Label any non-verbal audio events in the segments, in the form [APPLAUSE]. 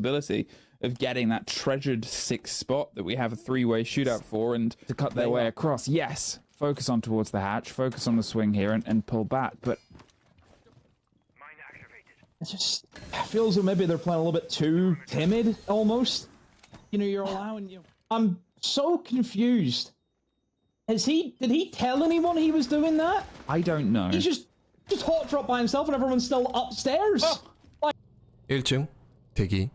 possibility of getting that treasured sixth spot that we have a three-way shootout for and to cut their way across. Yes, focus on towards the hatch, focus on the swing here and, and pull back. But It just feels that maybe they're playing a little bit too timid, almost. You know, you're allowing you. [LAUGHS] I'm so confused. Has he? Did he tell anyone he was doing that? I don't know. He's just just hot drop by himself, and everyone's still upstairs. 1층 대기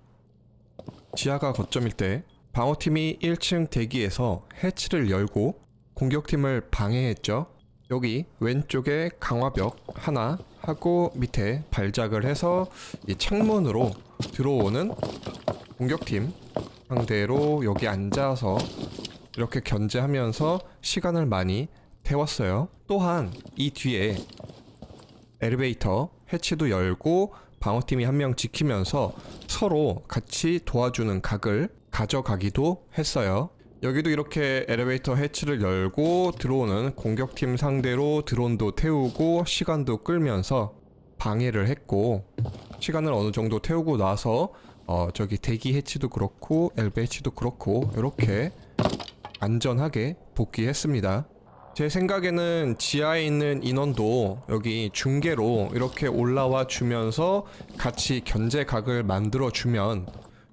지하가 거점일 때 방어팀이 1층 대기에서 해치를 열고 공격팀을 방해했죠. 여기 왼쪽에 강화벽 하나 하고 밑에 발작을 해서 이 창문으로 들어오는 공격팀 상대로 여기 앉아서 이렇게 견제하면서 시간을 많이 태웠어요. 또한 이 뒤에 엘리베이터 해치도 열고 방어팀이 한 명 지키면서 서로 같이 도와주는 각을 가져가기도 했어요. 여기도 이렇게 엘리베이터 해치를 열고 들어오는 공격팀 상대로 드론도 태우고 시간도 끌면서 방해를 했고 시간을 어느 정도 태우고 나서 어 저기 대기 해치도 그렇고 엘베 해치도 그렇고 이렇게 안전하게 복귀했습니다. 제 생각에는 지하에 있는 인원도 여기 중계로 이렇게 올라와 주면서 같이 견제각을 만들어 주면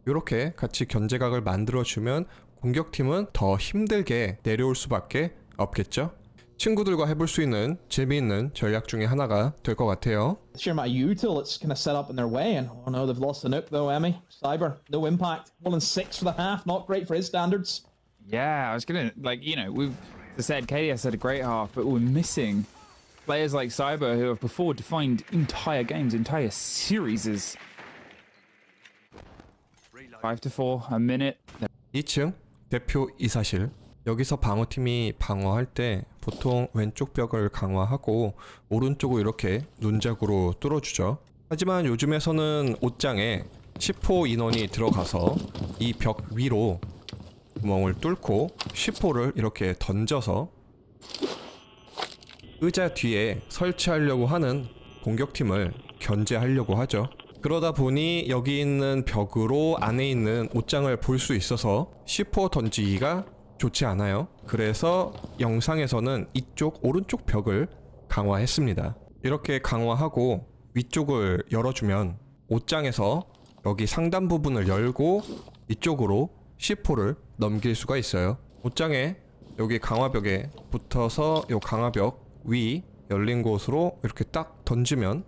이렇게 같이 견제각을 만들어 주면 공격팀은 더 힘들게 내려올 수밖에 없겠죠. 친구들과 해볼 수 있는 재미있는 전략 중에 하나가 될 것 같아요. Amount of util that's kind of set up in their way, and oh no, they've lost the nuke though. Emmy, Cyber, no impact. One and six for the half, not great for his standards. Yeah, I was gonna like you know we've as I said KDS had a great half, but we're missing players like Cyber who have before defined entire games, entire series. Five to four a minute. 2층 대표 이사실 여기서 방어팀이 방어할 때 보통 왼쪽 벽을 강화하고 오른쪽을 이렇게 눈작으로 뚫어주죠. 하지만 요즘에서는 옷장에 10호 인원이 들어가서 이 벽 위로 구멍을 뚫고 10호를 이렇게 던져서 의자 뒤에 설치하려고 하는 공격팀을 견제하려고 하죠. 그러다 보니 여기 있는 벽으로 안에 있는 옷장을 볼 수 있어서 C4 던지기가 좋지 않아요. 그래서 영상에서는 이쪽 오른쪽 벽을 강화했습니다. 이렇게 강화하고 위쪽을 열어주면 옷장에서 여기 상단 부분을 열고 이쪽으로 C4를 넘길 수가 있어요. 옷장에 여기 강화벽에 붙어서 이 강화벽 위 열린 곳으로 이렇게 딱 던지면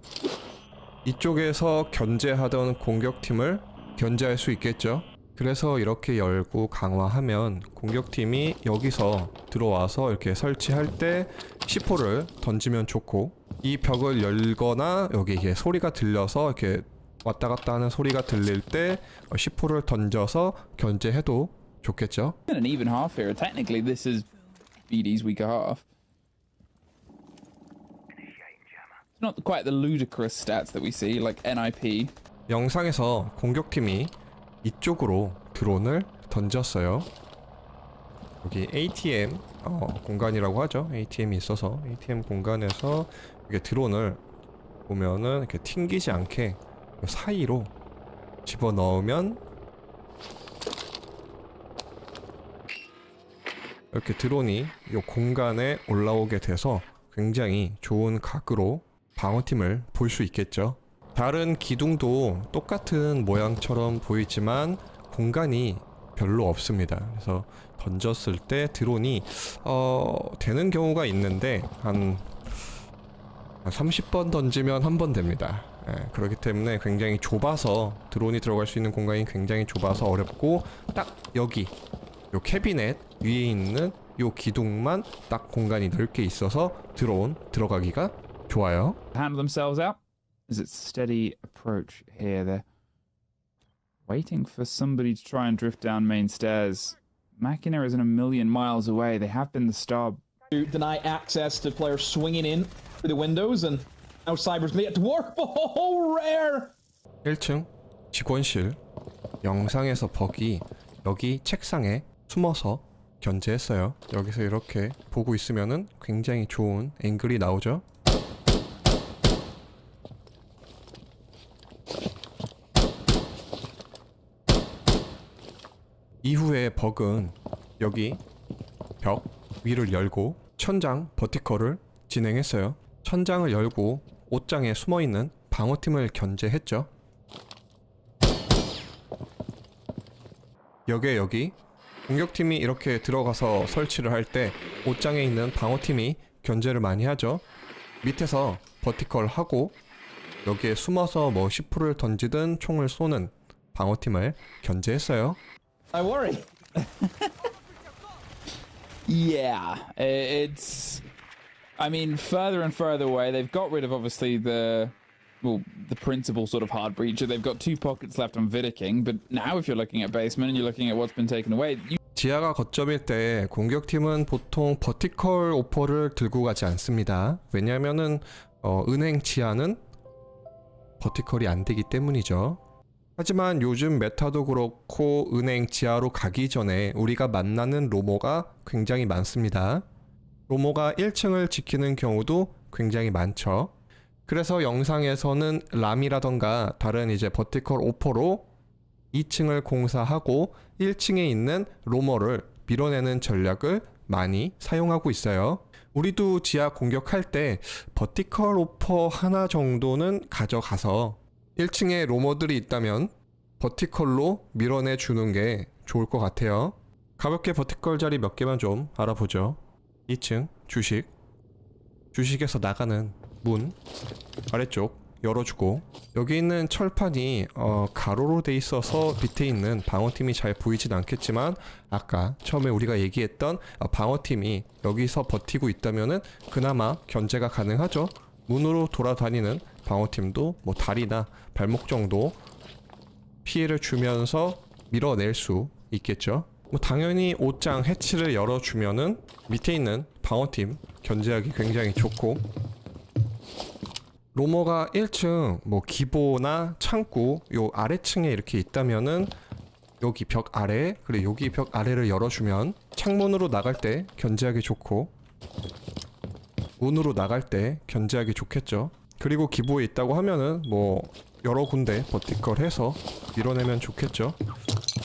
이쪽에서 견제하던 공격팀을 견제할 수 있겠죠. 그래서 이렇게 열고 강화하면 공격팀이 여기서 들어와서 이렇게 설치할 때 C4를 던지면 좋고 이 벽을 열거나 여기 이게 소리가 들려서 이렇게 왔다 갔다 하는 소리가 들릴 때 C4를 던져서 견제해도 좋겠죠. An even half here. Technically, this is BD's weaker half. It's not quite the ludicrous stats that we see, like NIP. 영상에서 공격팀이 이쪽으로 드론을 던졌어요. 여기 ATM 어, 공간이라고 하죠. ATM이 있어서 ATM 공간에서 이게 드론을 보면은 이렇게 튕기지 않게 요 사이로 집어 넣으면 이렇게 드론이 이 공간에 올라오게 돼서 굉장히 좋은 각으로 방어팀을 볼 수 있겠죠. 다른 기둥도 똑같은 모양처럼 보이지만 공간이 별로 없습니다. 그래서 던졌을 때 드론이 어, 되는 경우가 있는데 한 30번 던지면 한 번 됩니다. 예, 그렇기 때문에 굉장히 좁아서 드론이 들어갈 수 있는 공간이 굉장히 좁아서 어렵고 딱 여기 요 캐비넷 위에 있는 요 기둥만 딱 공간이 넓게 있어서 드론 들어가기가 좋아요. handle themselves out as it's steady approach here. They're waiting for somebody to try and drift down main stairs. Machina isn't a million miles away. They have been the star. To deny access to players swinging in through the windows, and now Cyber's. [LAUGHS] Oh, rare! 1층 직원실 영상에서 버기 여기 책상에 숨어서 견제했어요. 여기서 이렇게 보고 있으면은 굉장히 좋은 앵글이 나오죠. 이후에 벅은 여기 벽 위를 열고 천장 버티컬을 진행했어요. 천장을 열고 옷장에 숨어 있는 방어팀을 견제했죠. 여기에 여기 공격팀이 이렇게 들어가서 설치를 할 때 옷장에 있는 방어팀이 견제를 많이 하죠. 밑에서 버티컬 하고 여기에 숨어서 뭐 시프를 던지든 총을 쏘는 방어팀을 견제했어요. I worry. [LAUGHS] Yeah, it's. I mean, further and further away, they've got rid of obviously the. Well, the principal sort of hard breacher. They've got two pockets left on Vidaking, but now if you're looking at basement and you're looking at what's been taken away, you 지하가 거점일 때 공격팀은 보통 버티컬 오퍼를 들고 가지 않습니다. 왜냐하면은 어, 은행 지하는 버티컬이 안 되기 때문이죠. 하지만 요즘 메타도 그렇고 은행 지하로 가기 전에 우리가 만나는 로모가 굉장히 많습니다. 로모가 1층을 지키는 경우도 굉장히 많죠. 그래서 영상에서는 람이라던가 다른 이제 버티컬 오퍼로 2층을 공사하고 1층에 있는 로머를 밀어내는 전략을 많이 사용하고 있어요. 우리도 지하 공격할 때 버티컬 오퍼 하나 정도는 가져가서 1층에 로머들이 있다면 버티컬로 밀어내 주는 게 좋을 것 같아요. 가볍게 버티컬 자리 몇 개만 좀 알아보죠. 2층 주식 주식에서 나가는 문 아래쪽 열어주고 여기 있는 철판이 어, 가로로 돼 있어서 밑에 있는 방어팀이 잘 보이진 않겠지만 아까 처음에 우리가 얘기했던 어, 방어팀이 여기서 버티고 있다면은 그나마 견제가 가능하죠. 문으로 돌아다니는 방어팀도 뭐 다리나 발목 정도 피해를 주면서 밀어낼 수 있겠죠. 뭐 당연히 옷장 해치를 열어주면은 밑에 있는 방어팀 견제하기 굉장히 좋고 로머가 1층 뭐 기보나 창고 요 아래층에 이렇게 있다면은 여기 벽 아래 그리고 여기 벽 아래를 열어주면 창문으로 나갈 때 견제하기 좋고 문으로 나갈 때 견제하기 좋겠죠. 그리고 기보에 있다고 하면은 뭐 여러 군데 버티컬 해서 밀어내면 좋겠죠.